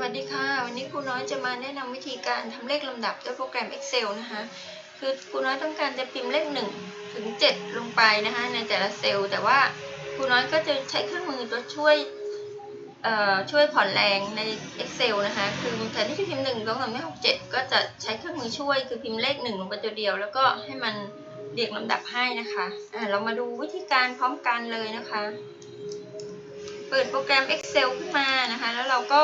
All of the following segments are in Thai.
วัสดีค่ะ วันนี้ครูน้อยจะมาแนะนำวิธีการทำเลขลำดับด้วยโปรแกรม Excel นะคะ คือครูน้อยต้องการจะพิมพ์เลข1ถึง7 ลงไปนะคะในแต่ละเซลล์แต่ว่าครูน้อยก็จะใช้เครื่องมือตัวช่วยเอ่อช่วยผ่อนแรงใน Excel นะคะ คือแทนที่จะพิมพ์1 2 3 4 6 7ก็จะใช้เครื่องมือช่วย คือพิมพ์เลข 1 ลงไปตัวเดียว แล้วก็ให้มันเรียงลำดับให้นะคะอ่าเรามาดูวิธีการพร้อมกันเลยนะคะ เปิดโปรแกรม Excel ขึ้นมานะคะ แล้วเราก็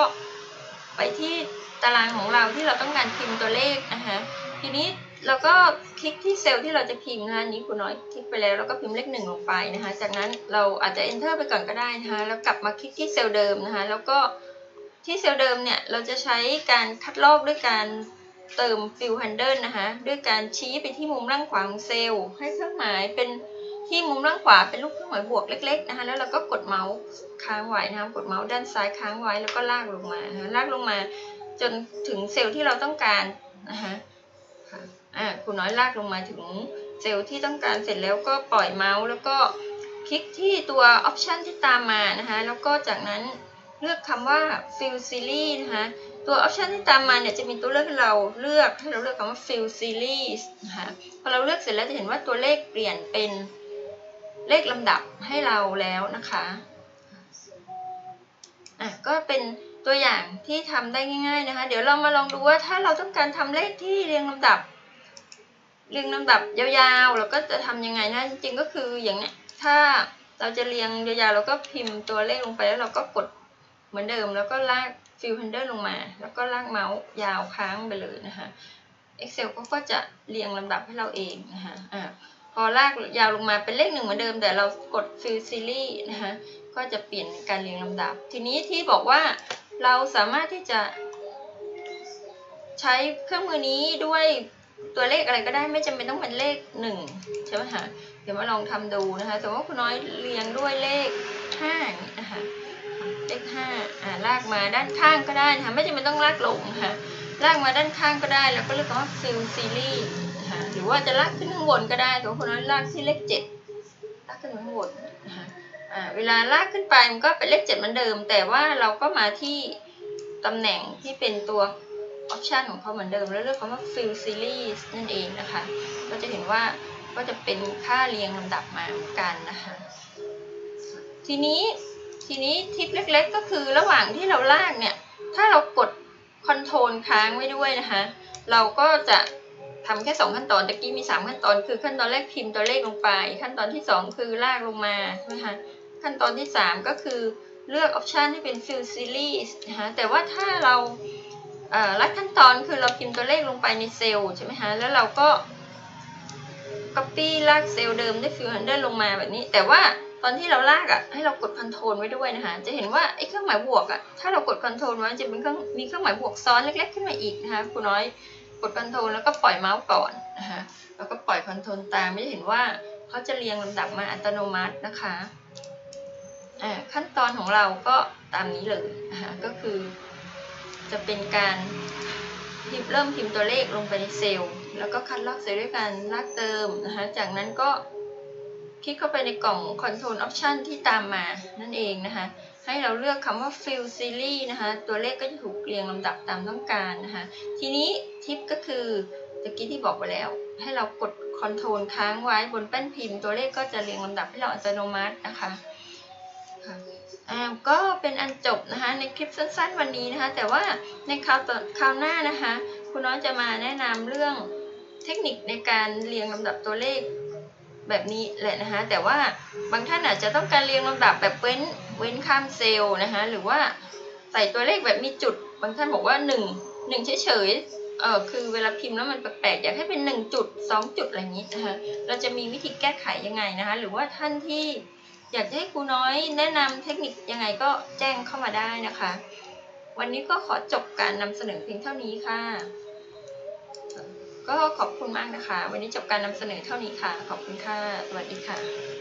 ไปที่ตารางของเราที่เราต้องการพิมพ์ตัวเลขนะคะทีนี้เราก็คลิกที่เซลล์ที่เราจะพิมพ์นะคะนี้คุณน้อยคลิกไปแล้วแล้วก็พิมพ์เลขหนึ่งลงไปนะคะ จากนั้นเราอาจจะ enter ไปก่อนก็ได้นะคะแล้วกลับมาคลิกที่เซลล์เดิมนะคะ แล้วก็ที่เซลล์เดิมเนี่ยเราจะใช้การคัดลอกด้วยการเติม fill handle นะคะ ด้วยการชี้ไปที่มุมล่างขวาของเซลล์ให้เครื่องหมายเป็น ที่มุมล่างขวาเป็นรูปเครื่องหมายบวกเล็กๆนะคะ แล้วเราก็กดเมาส์ค้างไว้นะคะ กดเมาส์ด้านซ้ายค้างไว้แล้วก็ลากลงมานะคะลากลงมา จนถึงเซลล์ที่เราต้องการนะคะค่ะอ่าคุณน้อยลากลงมาถึงเซลล์ที่ต้องการเสร็จแล้วก็ปล่อยเมาส์แล้วก็คลิกที่ตัวออปชันที่ตามมานะคะ แล้วก็จากนั้นเลือกคำว่า fill series นะคะ ตัวออปชันที่ตามมาเนี่ยจะมีตัวเลือกให้เราเลือกให้เราเลือกคำว่า fill series นะคะ พอเราเลือกเสร็จแล้วจะเห็นว่าตัวเลขเปลี่ยนเป็น เลขลำดับให้เราแล้วนะคะอะก็เป็นตัวอย่างที่ทำได้ง่ายๆนะคะ เดี๋ยวเรามาลองดูว่าถ้าเราต้องการทำเลขที่เรียงลำดับ เรียงลำดับยาวๆ เราก็จะทำยังไงนะจริงๆก็คืออย่างเนี้ยถ้าเราจะเรียงยาวๆเราก็พิมพ์ตัวเลขลงไปแล้วเราก็กดเหมือนเดิม แล้วก็ลาก fill handle ลงมา แล้วก็ลากเมาส์ยาวค้างไปเลยนะคะ Excel ก็จะเรียงลำดับให้เราเองนะคะอ่า พอลากยาวลงมาเป็นเลขหนึ่งเหมือนเดิม แต่เรากด fill series นะคะก็จะเปลี่ยนการเรียงลำดับ ทีนี้ที่บอกว่าเราสามารถที่จะใช้เครื่องมือนี้ด้วยตัวเลขอะไรก็ได้ไม่จำเป็นต้องเป็นเลขหนึ่งใช่ไหมคะเดี๋ยวมาลองทำดูนะคะสมมติว่าคุณน้อยเรียงด้วยเลขห้าอย่างนี้นะคะเลขห้าอ่าลากมาด้านข้างก็ได้นะคะไม่จำเป็นต้องลากลงนะคะลากมาด้านข้างก็ได้ แล้วก็เลือกคำว่า fill series หรือว่าจะลากขึ้นข้างบนก็ได้สมมติว่าคุณน้อยลากที่เลขเจ็ดลากขึ้นข้างบนนะคะเวลาลากขึ้นไปมันก็เป็นเลขเจ็ดเหมือนเดิม แต่ว่าเราก็มาที่ตำแหน่งที่เป็นตัวออปชันของเขาเหมือนเดิม แล้วเลือกคำว่า fill series นั่นเองนะคะ ก็จะเห็นว่าก็จะเป็นค่าเรียงลำดับมาเหมือนกันนะคะ ทีนี้ทีนี้ทิปเล็กๆ ก็คือระหว่างที่เราลากเนี่ย ถ้าเรากดคอนโทรลค้างไว้ด้วยนะคะ เราก็จะ ทำแค่สองขั้นตอนตะกี้มีสามขั้นตอน คือขั้นตอนแรกพิมพ์ตัวเลขลงไป ขั้นตอนที่สองคือลากลงมาใช่ไหมคะขั้นตอนที่สามก็คือเลือกออปชันให้เป็น fill series นะคะแต่ว่าถ้าเราอ่อลัดขั้นตอนคือเราพิมพ์ตัวเลขลงไปในเซลล์ใช่ไหมคะแล้วเราก็ copy ลากเซลล์เดิมด้วย fill handle ลงมาแบบนี้ แต่ว่าตอนที่เราลากอะให้เรากด control ไว้ด้วยนะคะจะเห็นว่าไอ้เครื่องหมายบวกอะถ้าเรากด control ไว้จะเป็นเครื่องมีเครื่องหมายบวกซ้อนเล็กๆขึ้นมาอีกนะคะครูน้อย กด control แล้วก็ปล่อยเมาส์ก่อนนะคะแล้วก็ปล่อย control ตามไม่เห็นว่าเขาจะเรียงลำดับมาอัตโนมัตินะคะอ่าขั้นตอนของเราก็ตามนี้เลยนะคะก็คือ จะเป็นการพิมพ์เริ่มพิมพ์ตัวเลขลงไปในเซลล์ แล้วก็คัดลอกเซลล์ด้วยการลากเติมนะคะจากนั้นก็คลิกเข้าไปในกล่อง Control Option ที่ตามมานั่นเองนะคะ ให้เราเลือกคำว่า Fill Series นะคะ ตัวเลขก็จะถูกเรียงลำดับตามต้องการนะคะ ทีนี้ทิปก็คือตะกี้ที่บอกไปแล้ว ให้เรากด Control ค้างไว้บนแป้นพิมพ์ ตัวเลขก็จะเรียงลำดับให้เราอัตโนมัตินะคะก็เป็นอันจบนะคะในคลิปสั้น ๆ วันนี้นะคะ แต่ว่าในคราวต่อคราวหน้านะคะ คุณน้อยจะมาแนะนำเรื่องเทคนิคในการเรียงลำดับตัวเลข แบบนี้แหละนะคะ แต่ว่าบางท่านอาจจะต้องการเรียงลำดับแบบเว้นเว้นข้ามเซลล์นะคะ หรือว่าใส่ตัวเลขแบบมีจุด บางท่านบอกว่า 1 1เฉยๆเออคือเวลาพิมพ์แล้วมันแปลกๆอยากให้เป็น 1 จุด 2 จุดอะไรอย่างนี้นะคะ เราจะมีวิธีแก้ไขยังไงนะคะ หรือว่าท่านที่อยากจะให้ครูน้อยแนะนำเทคนิคยังไงก็แจ้งเข้ามาได้นะคะ วันนี้ก็ขอจบการนำเสนอเพียงเท่านี้ค่ะ ก็ขอบคุณมากนะคะ วันนี้จบการนำเสนอเท่านี้ค่ะ ขอบคุณค่ะ สวัสดีค่ะ